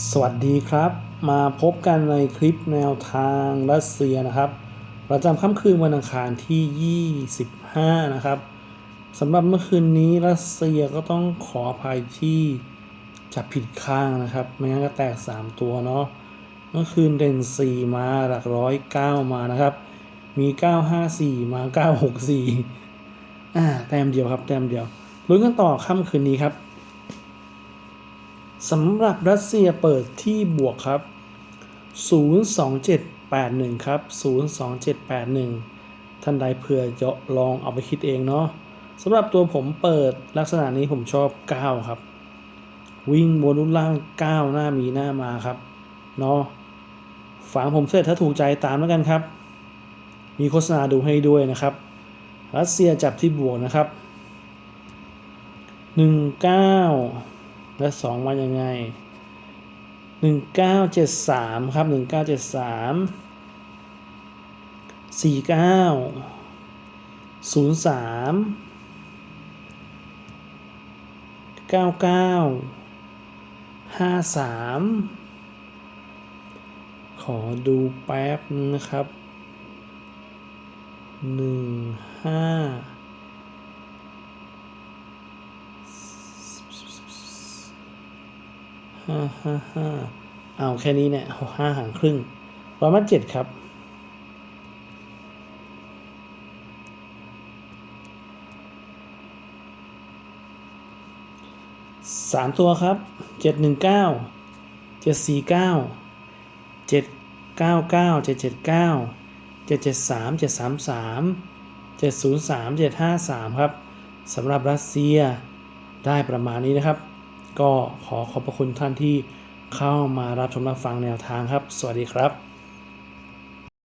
สวัสดีครับ มาพบกันในคลิปแนวทางรัสเซียนะครับ ประจำค่ำคืนวันอังคารที่ 25 นะครับสำหรับเมื่อคืนนี้รัสเซียก็ต้องขออภัยที่จับผิดข้างนะครับ ไม่งั้นก็แตก 3 ตัวเนาะเมื่อคืนเด่น 4 มาหลักร้อย 9 มานะครับ มี 954 มา 964อ่าแต้มเดียวครับแต้มเดียวลุ้นกันต่อค่ำคืนนี้ครับ สำหรับรัสเซียเปิดที่บวกครับ 02781 ครับ 02781 ท่านใดเผื่อจะลองเอาไปคิดเองเนาะสำหรับตัวผมเปิดลักษณะนี้ผมชอบ 9 ครับ วิ่งบนรุ่นล่าง 9 หน้ามีหน้ามาครับเนาะฝังผมเสร็จถ้าถูกใจตามแล้วกันครับ มีโฆษณาดูให้ด้วยนะครับ รัสเซียจับที่บวกนะครับ 19 และ 2 มายังไง 1973 ครับ 1973 49 03 99 53 ขอดูแป๊บนะครับ 15 ห้าห้าห้าเอาแค่นี้เนี่ยห้าหางครึ่งร้อยมัดเจ็ดครับสามตัวครับเจ็ดหนึ่งเก้าเจ็ดสี่เก้าเจ็ดเก้าเก้าเจ็ดเจ็ดเก้าเจ็ดเจ็ดสามเจ็ดสามสามเจ็ดศูนย์สามเจ็ดห้าสามครับสำหรับรัสเซียได้ประมาณนี้นะครับ ก็ขอขอบพระคุณท่านที่เข้ามารับชมรับฟังแนวทางครับ สวัสดีครับ